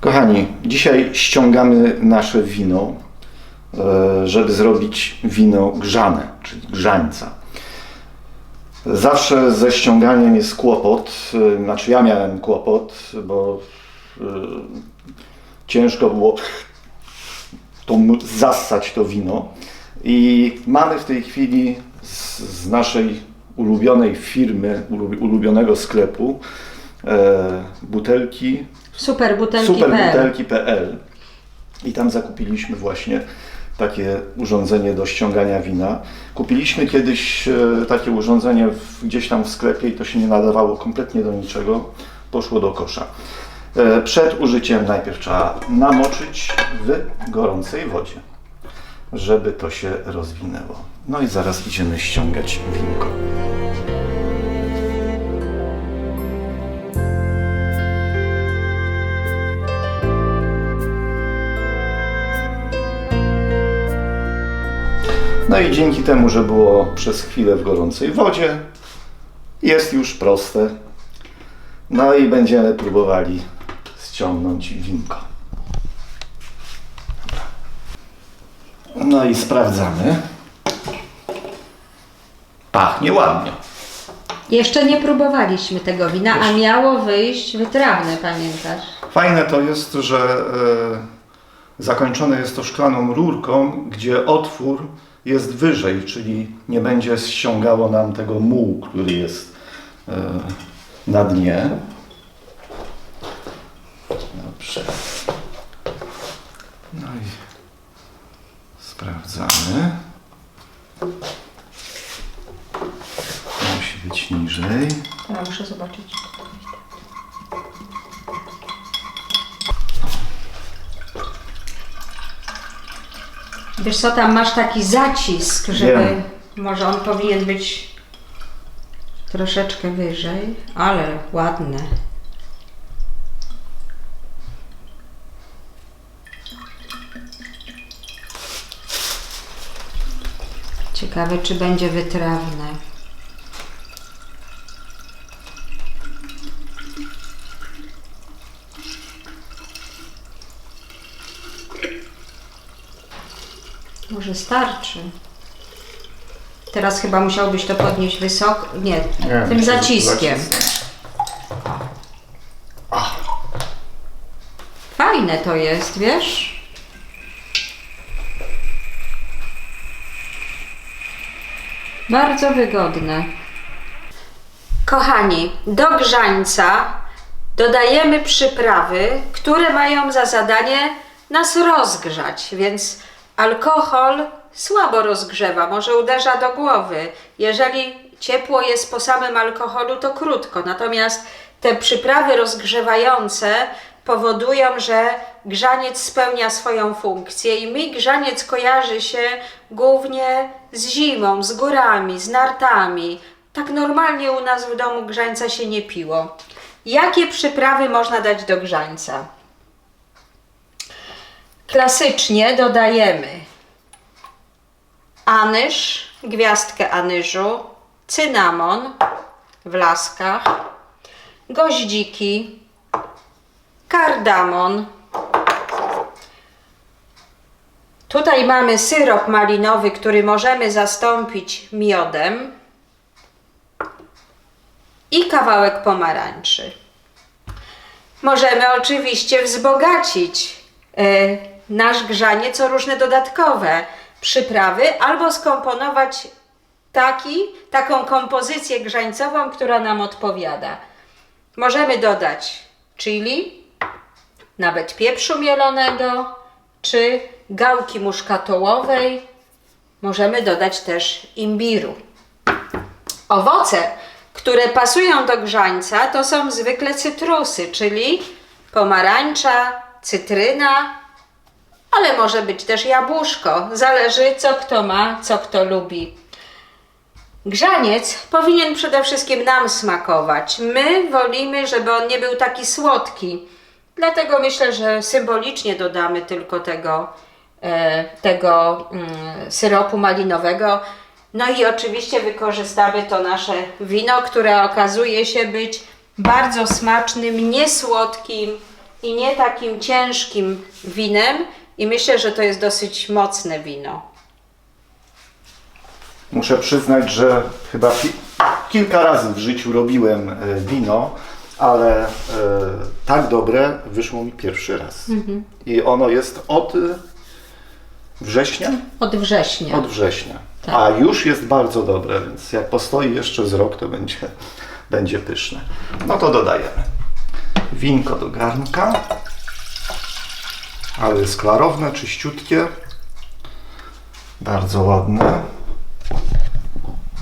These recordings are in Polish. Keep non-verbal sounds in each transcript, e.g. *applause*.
Kochani, dzisiaj ściągamy nasze wino, e, żeby zrobić wino grzane, czyli grzańca. Zawsze ze ściąganiem jest kłopot, e, znaczy ja miałem kłopot, bo e, ciężko było to zassać to wino. I mamy w tej chwili z, z naszej ulubionej firmy, ulu- ulubionego sklepu butelki Superbutelki.pl superbutelki.pl i tam zakupiliśmy właśnie takie urządzenie do ściągania wina. Kupiliśmy kiedyś e, takie urządzenie gdzieś tam w sklepie i to się nie nadawało kompletnie do niczego, poszło do kosza. E, Przed użyciem najpierw trzeba namoczyć w gorącej wodzie, żeby to się rozwinęło. No i zaraz idziemy ściągać winko. No i dzięki temu, że było przez chwilę w gorącej wodzie, jest już proste. No i będziemy próbowali ściągnąć winko. No i sprawdzamy. Pachnie ładnie. Jeszcze nie próbowaliśmy tego wina, a miało wyjść wytrawne, pamiętasz? Fajne to jest, że e, zakończone jest to szklaną rurką, gdzie otwór jest wyżej, czyli nie będzie ściągało nam tego mułu, który jest e, na dnie. Dobrze. No i sprawdzamy. Musi być niżej. Ja muszę zobaczyć. Wiesz co, tam masz taki zacisk, żeby... Wiem. Może on powinien być troszeczkę wyżej, ale ładne. Ciekawe, czy będzie wytrawne. Może starczy. Teraz chyba musiałbyś to podnieść wysoko. Nie, tym zaciskiem. Fajne to jest, wiesz? Bardzo wygodne. Kochani, do grzańca dodajemy przyprawy, które mają za zadanie nas rozgrzać, więc alkohol słabo rozgrzewa, może uderza do głowy. Jeżeli ciepło jest po samym alkoholu, to krótko. Natomiast te przyprawy rozgrzewające powodują, że grzaniec spełnia swoją funkcję i mi grzaniec kojarzy się głównie z zimą, z górami, z nartami. Tak normalnie u nas w domu grzańca się nie piło. Jakie przyprawy można dać do grzańca? Klasycznie dodajemy anyż, gwiazdkę anyżu, cynamon w laskach, goździki, kardamon. Tutaj mamy syrop malinowy, który możemy zastąpić miodem i kawałek pomarańczy. Możemy oczywiście wzbogacić e, nasz grzaniec o różne dodatkowe przyprawy albo skomponować taki, taką kompozycję grzańcową, która nam odpowiada. Możemy dodać chili, nawet pieprzu mielonego, czy gałki muszkatołowej. Możemy dodać też imbiru. Owoce, które pasują do grzańca, to są zwykle cytrusy, czyli pomarańcza, cytryna, ale może być też jabłuszko. Zależy, co kto ma, co kto lubi. Grzaniec powinien przede wszystkim nam smakować. My wolimy, żeby on nie był taki słodki. Dlatego myślę, że symbolicznie dodamy tylko tego, e, tego mm, syropu malinowego. No i oczywiście wykorzystamy to nasze wino, które okazuje się być bardzo smacznym, niesłodkim i nie takim ciężkim winem. I myślę, że to jest dosyć mocne wino. Muszę przyznać, że chyba ki- kilka razy w życiu robiłem e, wino, ale e, tak dobre wyszło mi pierwszy raz. I ono jest od e, września? Od września. Od września. Tak. A już jest bardzo dobre, więc jak postoi jeszcze z rok, to będzie, *laughs* będzie pyszne. No to dodajemy. Winko do garnka. Ale jest klarowne, czyściutkie. Bardzo ładne.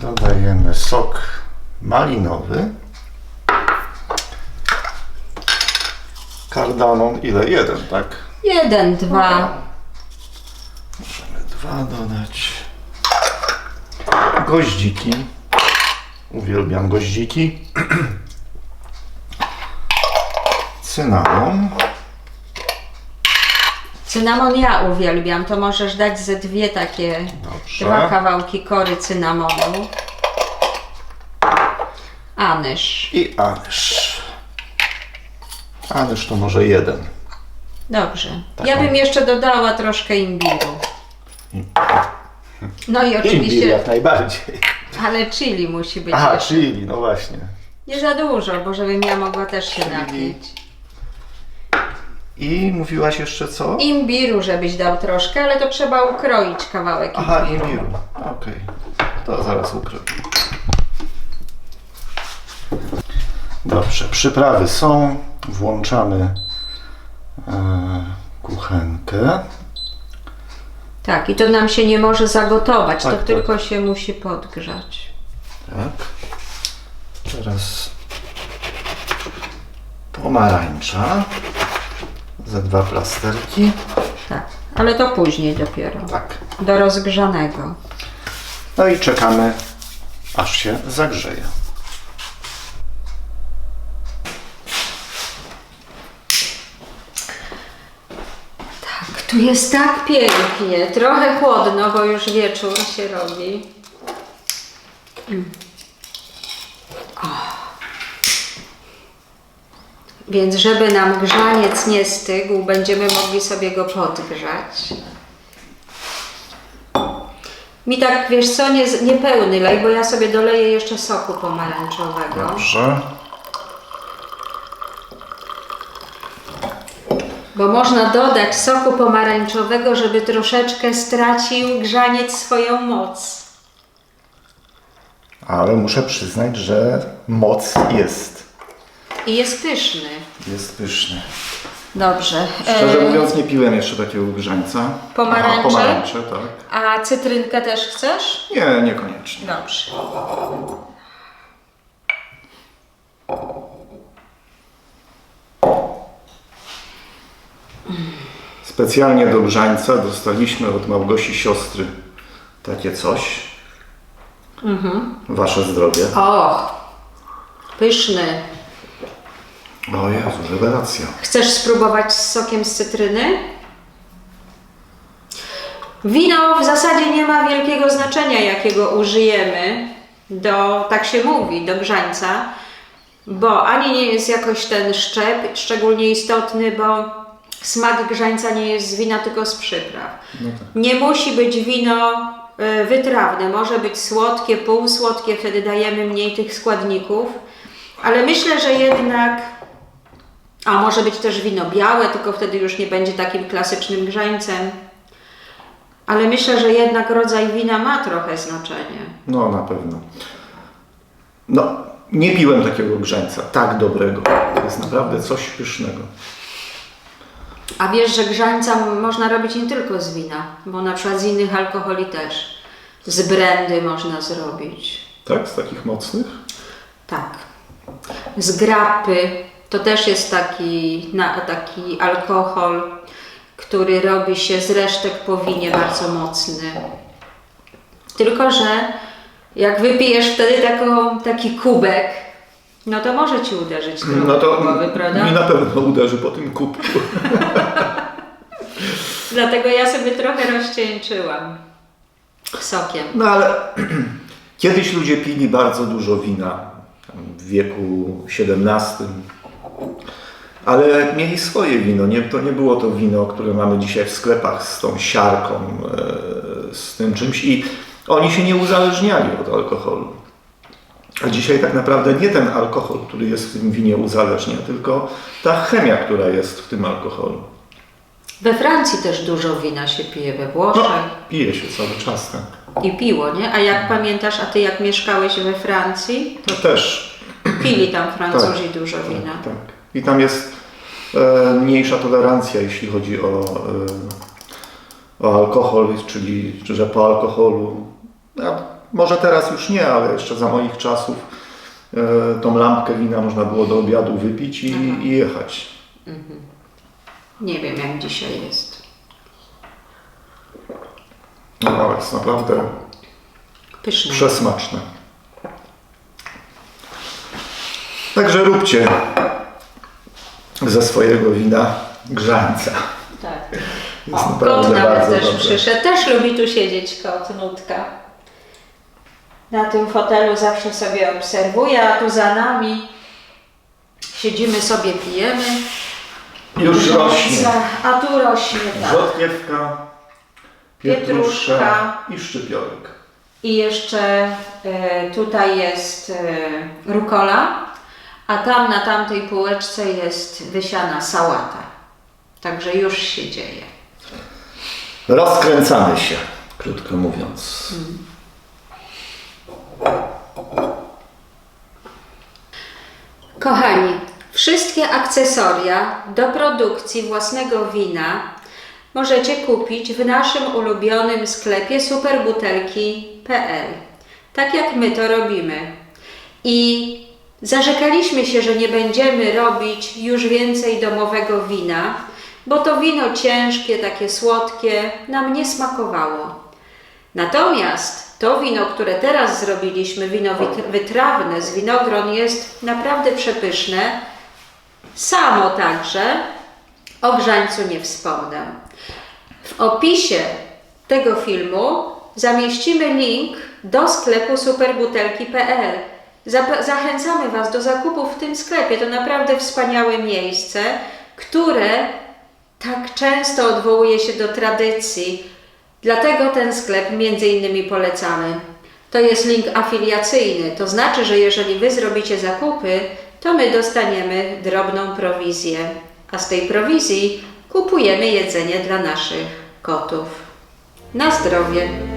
Dodajemy sok malinowy. Kardamon ile? Jeden, tak? Jeden, dwa. Możemy dwa dodać. Goździki. Uwielbiam goździki. *clears throat* Cynamon. Cynamon ja uwielbiam. To możesz dać ze dwie takie, Dobrze. dwa kawałki kory cynamonu. Anyż. I anyż. Anyż to może jeden. Dobrze. Tak, ja bym jeszcze dodała troszkę imbiru. No i Imbir oczywiście, jak najbardziej. ale chili musi być Aha, jeszcze. chili, no właśnie. Nie za dużo, bo żebym ja mogła też się napić. I mówiłaś jeszcze co? Imbiru, żebyś dał troszkę, ale to trzeba ukroić kawałek Aha, imbiru. imbiru. Okej. To zaraz ukryję. Dobrze, przyprawy są. Włączamy e, kuchenkę. Tak, i to nam się nie może zagotować, Tak, to tak. tylko się musi podgrzać. Tak. Teraz pomarańcza. Ze dwa plasterki. Tak, ale to później dopiero. Tak. Do rozgrzanego. No i czekamy, aż się zagrzeje. Tak, tu jest tak pięknie. Trochę chłodno, bo już wieczór się robi. Mm. Więc żeby nam grzaniec nie stygł, będziemy mogli sobie go podgrzać. Mi tak, wiesz co, nie, niepełny lej, bo ja sobie doleję jeszcze soku pomarańczowego. Dobrze. Bo można dodać soku pomarańczowego, żeby troszeczkę stracił grzaniec swoją moc. Ale muszę przyznać, że moc jest. I jest pyszny. Jest pyszny. Dobrze. Szczerze mówiąc, nie piłem jeszcze takiego grzańca. Pomarańcze? Aha, pomarańcze, tak. A cytrynkę też chcesz? Nie, niekoniecznie. Dobrze. Specjalnie do grzańca dostaliśmy od Małgosi siostry takie coś. Wasze zdrowie. O, pyszny. O Jezu, rewelacja. Chcesz spróbować z sokiem z cytryny? Wino w zasadzie nie ma wielkiego znaczenia, jakiego użyjemy do, tak się mówi, do grzańca, bo ani nie jest jakoś ten szczep szczególnie istotny, bo smak grzańca nie jest z wina, tylko z przypraw. Nie musi być wino y, wytrawne, może być słodkie, półsłodkie, wtedy dajemy mniej tych składników, ale myślę, że jednak a może być też wino białe, tylko wtedy już nie będzie takim klasycznym grzańcem. Ale myślę, że jednak rodzaj wina ma trochę znaczenie. No, na pewno. No, nie piłem takiego grzańca, tak dobrego. To jest naprawdę coś pysznego. A wiesz, że grzańca można robić nie tylko z wina, bo na przykład z innych alkoholi też. Z brandy można zrobić. Tak? Z takich mocnych? Tak. Z grapy to też jest taki, na, taki alkohol, który robi się z resztek po winie bardzo mocny. Tylko, że jak wypijesz wtedy taką, taki kubek, no to może ci uderzyć trochę No to głowy, prawda? mi na pewno uderzy po tym kubku. *laughs* Dlatego ja sobie trochę rozcieńczyłam sokiem. No ale *clears throat* kiedyś ludzie pili bardzo dużo wina w wieku XVII. Ale mieli swoje wino. Nie, to nie było to wino, które mamy dzisiaj w sklepach z tą siarką, e, z tym czymś. I oni się nie uzależniali od alkoholu. A dzisiaj tak naprawdę nie ten alkohol, który jest w tym winie uzależnia, tylko ta chemia, która jest w tym alkoholu. We Francji też dużo wina się pije, we No, Włoszech. pije się cały czas. Tak. I piło, nie? A jak pamiętasz, a ty jak mieszkałeś we Francji, To też pili tam Francuzi dużo wina. Tak, tak. I tam jest e, mniejsza tolerancja, jeśli chodzi o, e, o alkohol, czyli że po alkoholu, a może teraz już nie, ale jeszcze za moich czasów e, tą lampkę wina można było do obiadu wypić i, Aha. i jechać. Nie wiem, jak dzisiaj jest. No, jest naprawdę Pyszne. przesmaczne. Także róbcie ze swojego wina grzańca. Tak. Jest O, naprawdę kot nawet też dobre. przyszedł. Też lubi tu siedzieć kot, nutka. Na tym fotelu zawsze sobie obserwuje, a tu za nami siedzimy sobie, pijemy. Już rośnie. A tu rośnie, tak. Rzodkiewka, pietruszka Pietruszka. i szczypiorek. I jeszcze e, tutaj jest e, rukola, a tam na tamtej półeczce jest wysiana sałata. Także już się dzieje. Rozkręcamy się, krótko mówiąc. Kochani, wszystkie akcesoria do produkcji własnego wina możecie kupić w naszym ulubionym sklepie superbutelki.pl. Tak jak my to robimy. I zarzekaliśmy się, że nie będziemy robić już więcej domowego wina, bo to wino ciężkie, takie słodkie, nam nie smakowało. Natomiast to wino, które teraz zrobiliśmy, wino wytrawne z winogron, jest naprawdę przepyszne. Samo także o grzańcu nie wspomnę. W opisie tego filmu zamieścimy link do sklepu superbutelki.pl. Zachęcamy Was do zakupów w tym sklepie. To naprawdę wspaniałe miejsce, które tak często odwołuje się do tradycji. Dlatego ten sklep między innymi polecamy. To jest link afiliacyjny, to znaczy, że jeżeli Wy zrobicie zakupy, to my dostaniemy drobną prowizję, a z tej prowizji kupujemy jedzenie dla naszych kotów. Na zdrowie!